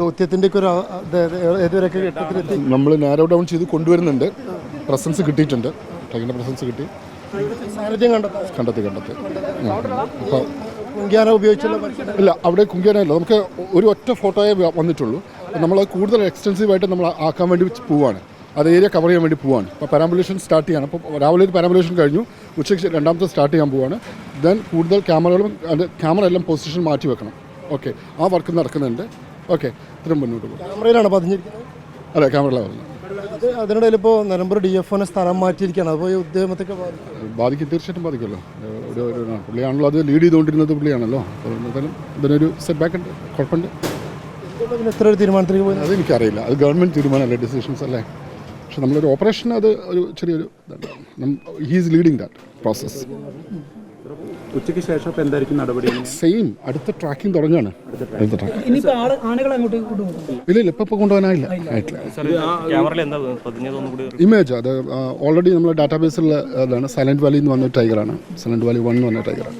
ദൗത്യത്തിന്റെ ഒരു ഏതുവരെയൊക്കെ ഘട്ടത്തിലെത്തി. നമ്മൾ നാരോ ഡൗൺ ചെയ്ത് കൊണ്ടുവരുന്നുണ്ട്. പ്രസൻസ് കിട്ടിയിട്ടുണ്ട്. ടൈഗറിന്റെ പ്രസൻസ് കിട്ടി. സാന്നിധ്യം കണ്ടെത്താം കണ്ടെത്തി. കണ്ടെത്തി അപ്പോൾ കുങ്കിയാന ഉപയോഗിച്ചുള്ള ഇല്ല അവിടെ കുങ്കിയാനല്ല നമുക്ക് ഒരു ഒറ്റ ഫോട്ടോയെ വന്നിട്ടുള്ളൂ. നമ്മൾ കൂടുതൽ എക്സ്റ്റൻസീവായിട്ട് നമ്മൾ ആക്കാൻ വേണ്ടി പോവാണ്. അത് ഏരിയ കവർ ചെയ്യാൻ വേണ്ടി പോവാണ്. അപ്പോൾ പാരാമ്പുലേഷൻ സ്റ്റാർട്ട് ചെയ്യാണ്. അപ്പോൾ രാവിലെ ഒരു പാരാമ്പുലേഷൻ കഴിഞ്ഞു. ഉച്ചയ്ക്ക് രണ്ടാമത്തെ സ്റ്റാർട്ട് ചെയ്യാൻ പോവാണ്. ദെൻ കൂടുതൽ ക്യാമറകളും അത് ക്യാമറ എല്ലാം പൊസിഷൻ മാറ്റി വെക്കണം. ഓക്കെ ആ വർക്ക് നടക്കുന്നുണ്ട്. ഓക്കെ ഇത്രയും മുന്നോട്ട് പോകും. ക്യാമറയിലാണ് പതിഞ്ഞിരിക്കുന്നത് അതെ ക്യാമറയിലാണ് പറഞ്ഞത് അത് അതിനിടയിൽ ഇപ്പോൾ നിലമ്പൂർ ഡി എഫ് ഒനെ സ്ഥലം മാറ്റിയിരിക്കുകയാണ്. അപ്പോൾ ഈ ഉദ്യമത്തൊക്കെ ബാധിക്കും. ബാധിക്കും തീർച്ചയായിട്ടും ബാധിക്കുമല്ലോ. ഒരു ഒരു പുള്ളിയാണല്ലോ അത് ലീഡ് ചെയ്തുകൊണ്ടിരുന്നത് പുള്ളിയാണല്ലോ. അപ്പോൾ എന്തായാലും ഇതിനൊരു സെറ്റ് ബാക്ക് ഉണ്ട് കുഴപ്പമുണ്ട്. എത്ര പിന്നെ ഇത്ര ഒരു തീരുമാനത്തിലേക്ക് പോയി? അത് എനിക്കറിയില്ല അത് ഗവൺമെന്റ് തീരുമാനമല്ലേ ഡിസിഷൻസ് അല്ലേ? പക്ഷെ നമ്മളൊരു ഓപ്പറേഷൻ അത് ഒരു ചെറിയൊരു ഹീസ് ലീഡിങ് ദാറ്റ് പ്രോസസ് ഉച്ചയ്ക്ക് ശേഷം എന്തായിരിക്കും നടപടി? സെയിം അടുത്ത ട്രാക്കിംഗ് തുടങ്ങാണ്. അടുത്ത ട്രാക്ക് ഇനിയിപ്പോൾ ആൾ ആനകൾ അങ്ങോട്ട് കൊണ്ടുപോകും. ഇല്ല ഇല്ല ഇപ്പം കൊണ്ടുപോകാനായില്ല. ആയിട്ടില്ല. ക്യാമറയിൽ എന്താ പതിഞ്ഞതൊന്നും കൂടി ഇമേജ് അത് ഓൾറെഡി നമ്മൾ ഡാറ്റാബേസിലുള്ള അതാണ് സൈലന്റ് വാലി എന്ന് പറഞ്ഞ ടൈഗറാണ് സൈലന്റ് വാലി വൺ എന്ന് പറഞ്ഞ ടൈഗറാണ്